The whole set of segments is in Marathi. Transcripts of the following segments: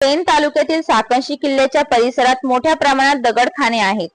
पेण तालुक्यातील साकंशी किल्ल्याच्या परिसरात मोठ्या प्रमाणात दगडखाने आहेत.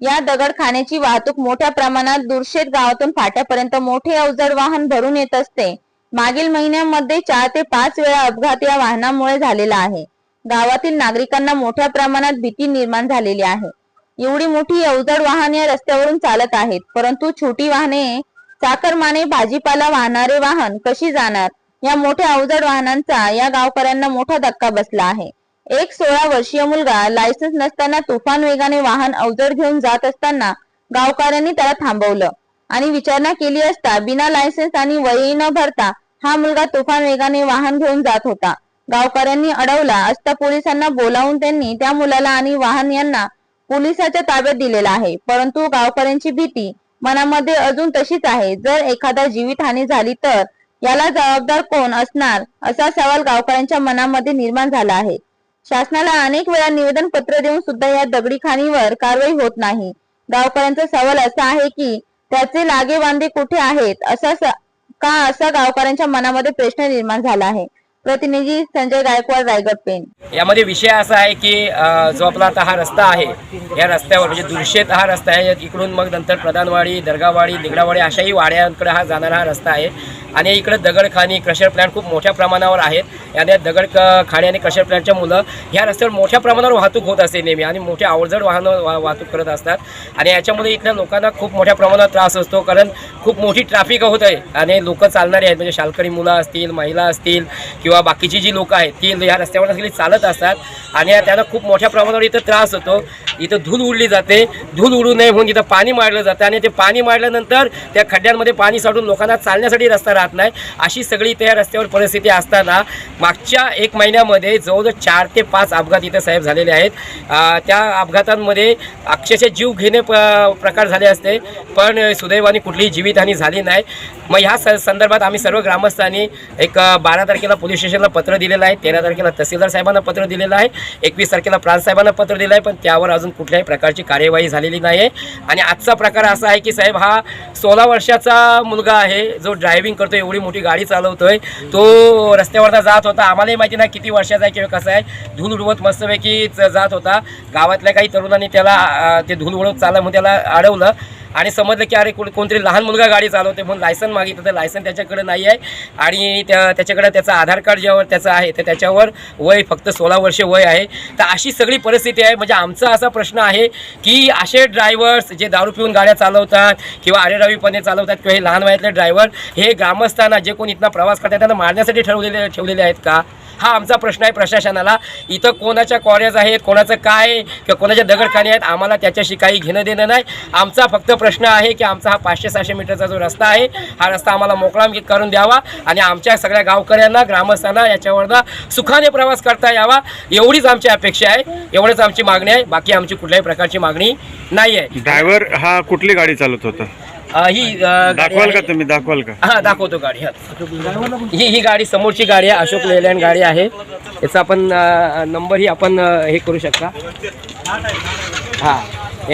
या दगडखान्याची वाहतूक मोठ्या प्रमाणात दुर्शेत गावातून फाट्यापर्यंत मोठे अवजड वाहन भरून येत असते. मागील महिन्यामध्ये चार ते पाच वेळा अपघात या वाहनामुळे झालेला आहे. गावातील नागरिकांना मोठ्या प्रमाणात भीती निर्माण झालेली आहे. एवढी मोठी अवजड वाहन या रस्त्यावरून चालत आहेत परंतु छोटी वाहने चाकरमाने भाजीपाला वाहणारे वाहन कशी जाणार? या मोठ्या अवजड वाहनांचा या गावकऱ्यांना मोठा धक्का बसला आहे. एक सोळा वर्षीय मुलगा लायसन्स नसताना तुफान वेगाने वाहन अवजड घेऊन जात असताना गावकऱ्यांनी त्याला थांबवलं आणि विचारणा केली असता बिना लायसन्स आणि वही न भरता हा मुलगा तुफान वेगाने वाहन घेऊन जात होता. गावकऱ्यांनी अडवला असता पोलिसांना बोलावून त्यांनी त्या मुलाला आणि वाहन यांना पोलिसाच्या ताब्यात दिलेला आहे. परंतु गावकऱ्यांची भीती मनामध्ये अजून तशीच आहे. जर एखादा जीवितहानी झाली तर याला जबाबदार कोण असणार असा सवाल गावकऱ्यांच्या मनामध्ये निर्माण झाला आहे. शासनाला अनेक वेळा निवेदन पत्र देऊन सुद्धा या दगडी खाणीवर कारवाई होत नाही. गावकऱ्यांचा सवाल असा आहे की त्याचे लागे वांदे कुठे आहेत असा का असा गावकऱ्यांच्या मनामध्ये प्रश्न निर्माण झाला आहे? प्रतिनिधी संजय गायकवाड रायगड पेन यामध्ये विषय असा आहे की जो आपला आता हा रस्ता आहे या रस्त्यावर म्हणजे दुर्शेत हा रस्ता आहे इकडून मग नंतर प्रधानवाडी दर्गावाडी निगडावाडी अशाही वाड्यांकडे हा जाणारा हा रस्ता आहे. आणि इकडे दगडखानी क्रशर प्लॅन्ट खूप मोठ्या प्रमाणावर आहेत. याने दगड खाणी आणि क्रशर प्लॅन्टच्या मुलं ह्या रस्त्यावर मोठ्या प्रमाणावर वाहतूक होत असते नेहमी. आणि मोठ्या आवडजड वाहनं वाहतूक करत असतात. आणि याच्यामुळे इथल्या लोकांना खूप मोठ्या प्रमाणात त्रास असतो कारण खूप मोठी ट्रॅफिक होत आहे. आणि लोक चालणारी आहेत म्हणजे शालकरी मुलं असतील महिला असतील किंवा बाकीची जी लोकं आहेत ती या रस्त्यावर गेली चालत असतात आणि त्यांना खूप मोठ्या प्रमाणावर इथं त्रास होतो. इथं धूल उडली जाते. धूल उडू नये म्हणून इथं पाणी मारलं जातं आणि ते पाणी मारल्यानंतर त्या खड्ड्यांमध्ये पाणी साठून लोकांना चालण्यासाठी रस्ता राहत नाही. अशी सगळी इथे या रस्त्यावर परिस्थिती असताना मागच्या एक महिन्यामध्ये जवळजवळ चार ते पाच अपघात इथं साहेब झालेले आहेत. त्या अपघातांमध्ये अक्षरशः जीव घेणे प प्रकार झाले असते. पण सुदैवाने कुठलीही जीवितहानी झाली नाही. मग ह्या स संदर्भात आम्ही सर्व ग्रामस्थांनी एक बारा तारखेला पोलीस स्टेशनला पत्र दिलेलं आहे. तेरा तारखेला तहसीलदार साहेबांना पत्र दिलेलं आहे. एकवीस तारखेला प्रांत साहेबांना पत्र दिलं आहे. पण त्यावर अजून कुठल्याही प्रकारची कार्यवाही झालेली नाही आहे आणि आजचा प्रकार असा आहे की साहेब हा सोळा वर्षाचा मुलगा आहे. जो ड्रायव्हिंग करतो एवढी मोठी गाडी चालवतोय. तो रस्त्यावरनं जात होता. आम्हालाही माहिती नाही किती वर्षाचा आहे किंवा कसं आहे. धूल उडवत मस्तपैकी जात होता. गावातल्या काही तरुणांनी त्याला ते धूल उडवत चाललं म्हणून त्याला अडवलं. आणि समजलं की अरे कोण कोणतरी लहान मुलगा गाडी चालवते म्हणून लायसन मागितलं तर लायसन त्याच्याकडे नाही आहे. आणि त्या त्याच्याकडे त्याचं आधार कार्ड ज्यावर त्याचं आहे तर त्याच्यावर वय फक्त सोळा वर्ष वय आहे. तर अशी सगळी परिस्थिती आहे. म्हणजे आमचा असा प्रश्न आहे की असे ड्रायव्हर्स जे दारू पिऊन गाड्या चालवतात किंवा अरेरावीपणे चालवतात किंवा हे लहान वयातले ड्रायव्हर हे ग्रामस्थांना जे कोण इथनं प्रवास करतात त्यांना मारण्यासाठी ठरवलेले ठेवलेले आहेत का? हा आमचा प्रश्न आहे प्रशासनाला. इथं कोणाच्या कॉरेज आहेत कोणाचं काय किंवा कोणाच्या दगडखाने आहेत आम्हाला त्याच्याशी काही घेणं देणं नाही. आमचा फक्त प्रश्न आहे की आमचा हा पाचशे सहाशे मीटरचा जो रस्ता आहे हा रस्ता आम्हाला मोकळा करून द्यावा आणि आमच्या सगळ्या गावकऱ्यांना ग्रामस्थांना याच्यावरनं सुखाने प्रवास करता यावा. एवढीच आमची अपेक्षा आहे. एवढीच आमची मागणी आहे. बाकी आमची कुठल्याही प्रकारची मागणी नाही आहे ड्रायव्हर हा कुठली गाडी चालवत होता? ही दाखवाल का तुम्ही? दाखवाल का? हा दाखवतो गाडी हा. ही गाडी समोरची गाडी आहे अशोक लेलँड गाडी आहे. याचा आपण नंबर ही आपण हे करू शकता. हा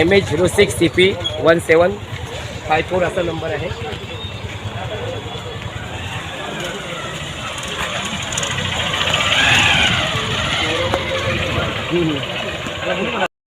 M H zero six C P one seven five four असा नंबर आहे. हम्म.